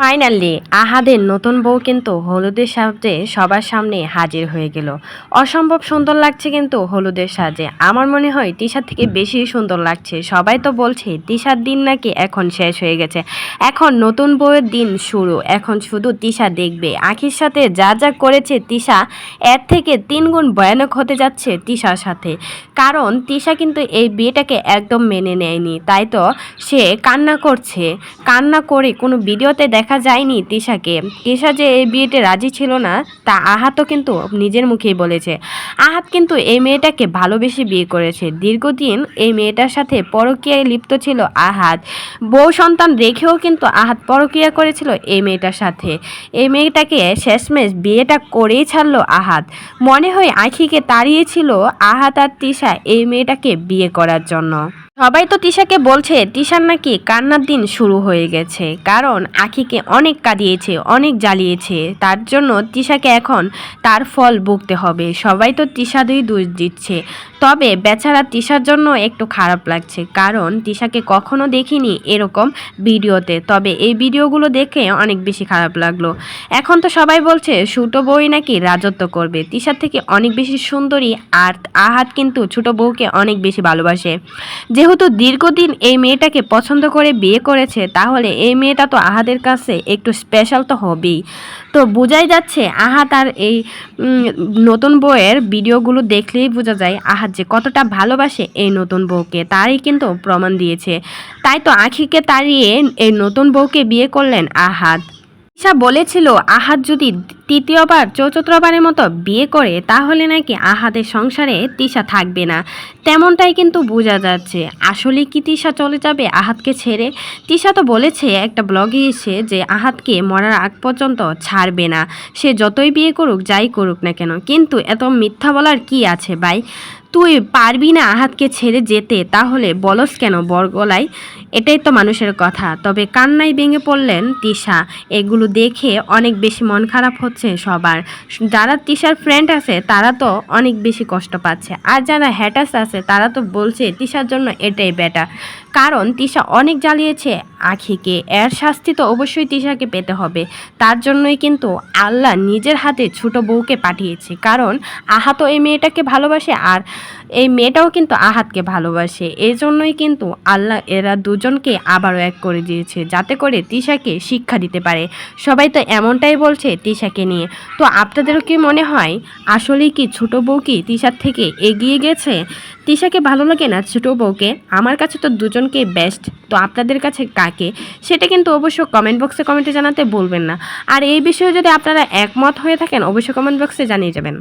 Finally আহাদের নতুন বউ কিন্তু হলুদের সাজে সবার সামনে হাজির হয়ে গেল। অসম্ভব সুন্দর লাগছে কিন্তু হলুদের সাজে। আমার মনে হয় তিশার থেকে বেশি সুন্দর লাগছে। সবাই তো বলছে, তিশার দিন নাকি এখন শেষ হয়ে গেছে। এখন নতুন বউয়ের দিন শুরু। এখন শুধু তিশা দেখবে। আখির সাথে যা যা করেছে তিশা, এর থেকে তিন গুণ ভয়ানক হতে যাচ্ছে তিশার সাথে। কারণ তিশা কিন্তু এই বিয়েটাকে একদম মেনে নেয়নি। তাই তো সে কান্না করছে। কান্না করে কোনো ভিডিওতে দেখা যায়নি তিশাকে। তিশা যে এই বিয়েতে রাজি ছিল না, তা আহাতও কিন্তু নিজের মুখেই বলেছে। আহাত কিন্তু এই মেয়েটাকে ভালোবেসে বিয়ে করেছে। দীর্ঘদিন এই মেয়েটার সাথে পরকীয়ায় লিপ্ত ছিল আহাত। বউ সন্তান রেখেও কিন্তু আহাত পরকীয়া করেছিল এই মেয়েটার সাথে। এই মেয়েটাকে শেষমেশ বিয়েটা করেই ছাড়লো আহাত। মনে হয় আখিকে তাড়িয়েছিল আহাত আর তিশা এই মেয়েটাকে বিয়ে করার জন্য। সবাই তো তিশাকে বলছে, তিশার নাকি কান্নার দিন শুরু হয়ে গেছে। কারণ আখিকে অনেক কাঁদিয়েছে, অনেক জ্বালিয়েছে। তার জন্য তিশাকে এখন তার ফল ভুগতে হবে। সবাই তো তিশাদেরই দোষ দিচ্ছে। তবে বেচারা তিশার জন্য একটু খারাপ লাগছে। কারণ তিশাকে কখনো দেখিনি এরকম ভিডিওতে। তবে এই ভিডিওগুলো দেখে অনেক বেশি খারাপ লাগল। এখন তো সবাই বলছে, ছোটো বউই নাকি রাজত্ব করবে। তিশার থেকে অনেক বেশি সুন্দরী আর আহাত কিন্তু ছোটো বউকে অনেক বেশি ভালোবাসে। যেহেতু দীর্ঘদিন এই মেয়েটাকে পছন্দ করে বিয়ে করেছে, তাহলে এই মেয়েটা তো আহাদের কাছে একটু স্পেশাল তো হবেই। তো বোঝাই যাচ্ছে আহাত আর এই নতুন বউয়ের ভিডিওগুলো দেখলেই বোঝা যায় আহাত যে কতটা ভালোবাসে এই নতুন বউকে, তারই কিন্তু প্রমাণ দিয়েছে। তাই তো আখিকে তাড়িয়ে এই নতুন বউকে বিয়ে করলেন আহাত ঈশা বলেছিল আহাত যদি তৃতীয়বার চৌচত্রবারের মতো বিয়ে করে তাহলে নাকি আহাদের সংসারে তিশা থাকবে না। তেমনটাই কিন্তু বোঝা যাচ্ছে। আসলে কি তিশা চলে যাবে আহাতকে ছেড়ে? তিশা তো বলেছে একটা ব্লগে এসে যে আহাতকে মরার আগ পর্যন্ত ছাড়বে না। সে যতই বিয়ে করুক, যাই করুক না কেন। কিন্তু এত মিথ্যা বলার কি আছে ভাই? তুই পারবি না আহাতকে ছেড়ে যেতে? তাহলে বলস কেন বরগলায় এটাই তো মানুষের কথা। তবে কান্নায় ভেঙে পড়লেন তিশা এগুলো দেখে অনেক বেশি মন খারাপ হচ্ছে। সবার। যারা তিশার ফ্রেন্ড আছে, তারা তো অনেক বেশি কষ্ট পাচ্ছে। আর যারা হ্যাটাস আছে, তারা তো বলছে, তিশার জন্য এটাই বেটার কারণ তিশা অনেক জ্বালিয়েছে আখিকে, এর শাস্তি তো অবশ্যই তিশাকে পেতে হবে। তার জন্যই কিন্তু আল্লাহ নিজের হাতে ছোট বউকে পাঠিয়েছে। কারণ আহাত এই মেয়েটাকে ভালোবাসে আর এই মেয়েটাও কিন্তু আহাতকে ভালোবাসে। এই জন্যই কিন্তু আল্লাহ এরা দুজনকে আবারও এক করে দিয়েছে, যাতে করে তিশাকে শিক্ষা দিতে পারে। সবাই তো এমনটাই বলছে তিশাকে নিয়ে। তো আপনাদেরও কি মনে হয়, আসলেই কি ছোট বউ কি তিশার থেকে এগিয়ে গেছে? তিশাকে ভালো লাগে না ছোট বউকে? আমার কাছে তো দুজনকে বেস্ট তো আপনাদের কাছে কাকে? সেটা কিন্তু অবশ্য কমেন্ট বক্সে কমেন্টে জানাতে বলবেন না। আর এই বিষয়ে যদি আপনারা একমত হয়ে থাকেন, অবশ্যই কমেন্ট বক্সে জানিয়ে যাবেন।